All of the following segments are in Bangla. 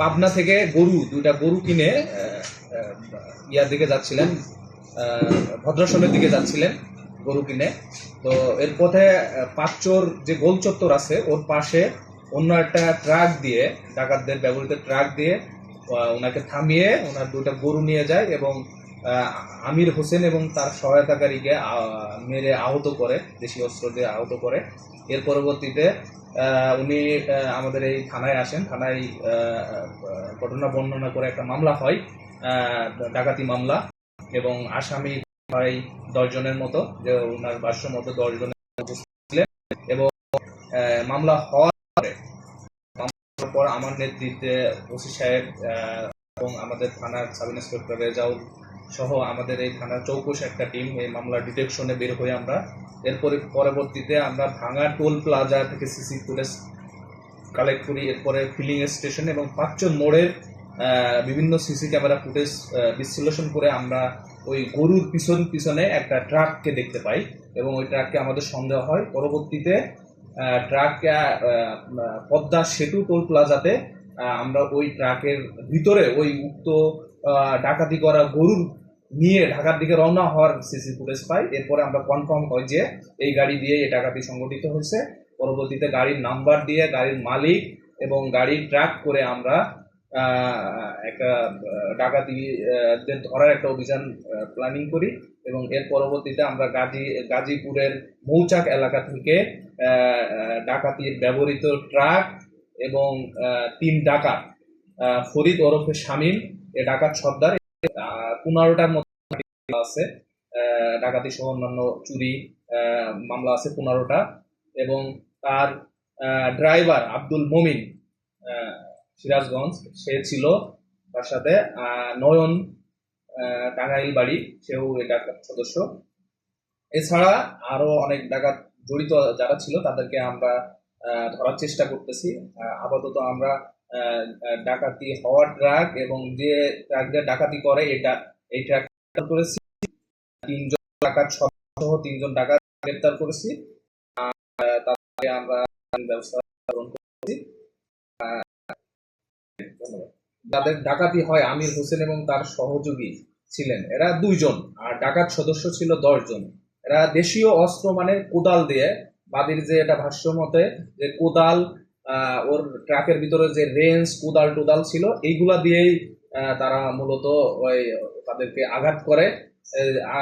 পাবনা থেকে গরু, দুইটা গরু কিনে ইয়ার দিকে যাচ্ছিলেন ভদ্রাসনের দিকে যাচ্ছিলেন গরু কিনে। তো এর পথে পাঁচচোর যে গোল চত্বর আছে, ওর পাশে অন্য একটা ট্রাক দিয়ে, ডাকাতদের ব্যবহৃত ট্রাক দিয়ে ওনাকে থামিয়ে ওনার দুইটা গরু নিয়ে যায় এবং আমির হোসেন এবং তার সহায়তাকারীকে মেরে আহত করে, দেশি অস্ত্র দিয়ে আহত করে। এর পরবর্তীতে উনি আমাদের এই থানায় আসেন। থানায় ঘটনা বর্ণনা করে একটা মামলা হয় ডাকাতি মামলা। এবং আসামি হয় দশজনের মতো, যে ওনার ভাষ্য মতো দশজনের ছিলেন। এবং মামলা হওয়ার পরে পর আমার নেতৃত্বে ওসি সাহেব এবং আমাদের থানার সাব ইন্সপেক্টর রেজাউল সহ আমাদের এই থানার চৌকস একটা টিম এই মামলা ডিটেকশনে বের হয়ে আমরা। এরপরে পরবর্তীতে আমরা ভাঙা টোল প্লাজা থেকে সিসি ফুটেজ কালেক্ট করি, এরপরে ফিলিং স্টেশন এবং পাঁচজন মোড়ের বিভিন্ন সিসি ক্যামেরা ফুটেজ বিশ্লেষণ করে আমরা ওই গরুর পিছন পিছনে একটা ট্রাককে দেখতে পাই এবং ওই ট্রাককে আমাদের সন্দেহ হয়। পরবর্তীতে ট্রাক পদ্মা সেতু টোল প্লাজাতে আমরা ওই ট্রাকের ভিতরে ওই উক্ত ডাকাতি করা গরুর নিয়ে ঢাকার দিকে রওনা হওয়ার সিসি ফুটেজ পাই। এরপরে আমরা কনফার্ম হয় যে এই গাড়ি দিয়ে এই ডাকাতি সংগঠিত হয়েছে। পরবর্তীতে গাড়ির নাম্বার দিয়ে গাড়ির মালিক এবং গাড়ি ট্র্যাক করে আমরা একটা আহ, ডাকাতি ধরার একটা অভিযান প্ল্যানিং করি এবং এর পরবর্তীতে আমরা গাজী গাজীপুরের মৌচাক এলাকা থেকে ডাকাতির ব্যবহৃত ট্রাক এবং তিন ডাকাত ফরিদ ওরফে শামীম এ ডাকাত সর্দার। পনেরোটার মতো আছে। ডাকাতি সহ অন্যান্য চুরি মামলা আছে পনেরোটা এবং তার ড্রাইভার আব্দুল মমিন সিরাজগঞ্জ, সে ছিল তার সাথে। নয়ন টাঙ্গাইল বাড়ি, সেও এই ডাকাত সদস্য। এছাড়া আরও অনেক ডাকাত জড়িত যারা ছিল, তাদেরকে আমরা ধরার চেষ্টা করতেছি। আপাতত আমরা ডাকাতি হওয়ার ট্রাক এবং যে ট্রাক দিয়ে ডাকাতি করে, এটা, এই ট্রাক করেছি। তিনজন ডাকাত সহ তিনজন ডাকাত গ্রেপ্তার করেছি। আহ, আমরা ব্যবস্থা গ্রহণ করেছি। যাদের ডাকাতি হয় আমির হোসেন এবং তার সহযোগী ছিলেন এরা দুইজন। আর ডাকাত সদস্য ছিল দশজন। এরা দেশীয় অস্ত্র মানে কোদাল দিয়ে বাদির যে এটা ভাষ্য মতে যে কোদাল ওর ট্রাকের ভিতরে যে রেঞ্জ কোদাল টোদাল ছিল এইগুলা দিয়েই তারা মূলত ওই তাদেরকে আঘাত করে।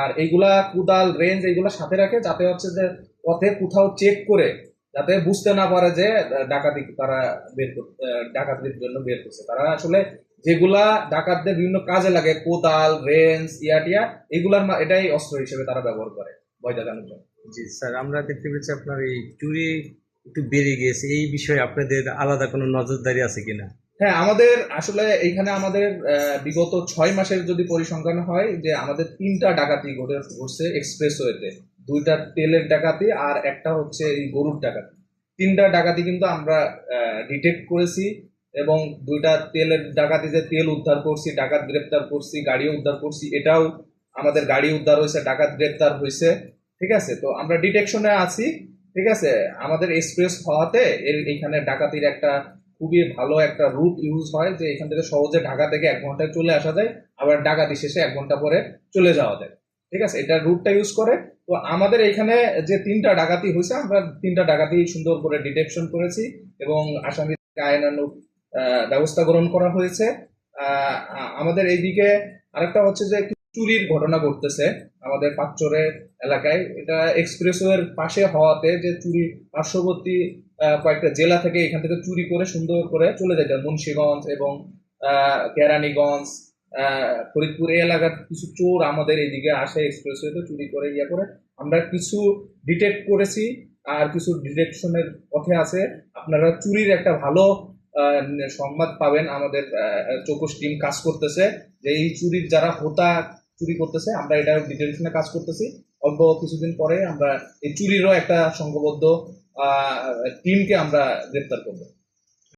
আর এইগুলা কোদাল রেঞ্জ এইগুলা সাথে রাখে যাতে হচ্ছে যে পথে কোথাও চেক করে যাতে বুঝতে না পারে যে ডাকাতি তারা বের ডাকাতির জন্য বের করছে। তারা আসলে যেগুলা ডাকাতদের বিভিন্ন কাজে লাগে, কোদাল রেঞ্জ ইয়াটিয়া, এগুলার এটাই অস্ত্র হিসেবে তারা ব্যবহার করে ভয় জন্য। জি, স্যার, আমরা দেখতে পেয়েছি আপনার এই চুরি একটু বেড়ে গিয়েছে। এই বিষয়ে আপনাদের আলাদা কোনো নজরদারি আছে কিনা? হ্যাঁ আমাদের আসলে এইখানে আমাদের বিগত ছয় মাসের যদি পরিসংখ্যান হয় যে আমাদের তিনটা ডাকাতি ঘটে, ঘটছে এক্সপ্রেসওয়েতে। দুইটা তেলের ডাকাতি আর একটা হচ্ছে এই গরুর ডাকাতি। তিনটা ডাকাতি কিন্তু আমরা ডিটেক্ট করেছি এবং দুইটা তেলের ডাকাতিতে তেল উদ্ধার করছি, ডাকাত গ্রেপ্তার করছি গাড়ি উদ্ধার করছি, এটাও আমাদের গাড়ি উদ্ধার হয়েছে, ডাকাত গ্রেপ্তার হয়েছে, ঠিক আছে? তো আমরা ডিটেকশনে আছি, ঠিক আছে? আমাদের এক্সপ্রেস হওয়াতে এইখানে ডাকাতির একটা খুবই ভালো একটা রুট ইউজ হয় যে এখান থেকে সহজে ঢাকা থেকে এক ঘন্টায় চলে আসা যায়, আবার ডাকাতি শেষে এক ঘণ্টা পরে চলে যাওয়া যায়। ঠিক আছে? এটা রুটটা ইউজ করে। তো আমাদের এখানে যে তিনটা ডাকাতি হয়েছে, আমরা তিনটা ডাকাতি সুন্দর করে ডিটেকশন করেছি এবং আসামি আইনানুক ব্যবস্থা গ্রহণ করা হয়েছে। আমাদের এইদিকে আরেকটা হচ্ছে যে চুরির ঘটনা ঘটতেছে আমাদের পাঁচচরের এলাকায়। এটা এক্সপ্রেসওয়ের পাশে হওয়াতে যে চুরি পার্শ্ববর্তী কয়েকটা জেলা থেকে এখান থেকে চুরি করে সুন্দর করে চলে যায় মুন্সীগঞ্জ এবং কেরানীগঞ্জ ফরিদপুর এলাকার কিছু চোর আমাদের এইদিকে আসে এক্সপ্রেসওয়েতে চুরি করে ইয়ে করে। আমরা কিছু ডিটেক্ট করেছি আর কিছু ডিটেকশনের পথে আছে। আপনারা চুরির একটা ভালো সংবাদ পাবেন। আমাদের চৌকস টিম কাজ করতেছে। যে এই চুরির যারা হোতা চুরি করতেছে, আমরা এটা ডিটেকশনে কাজ করতেছি। অল্প কিছুদিন পরে আমরা এই চুরিরও একটা সংঘবদ্ধ টিমকে আমরা গ্রেপ্তার করব।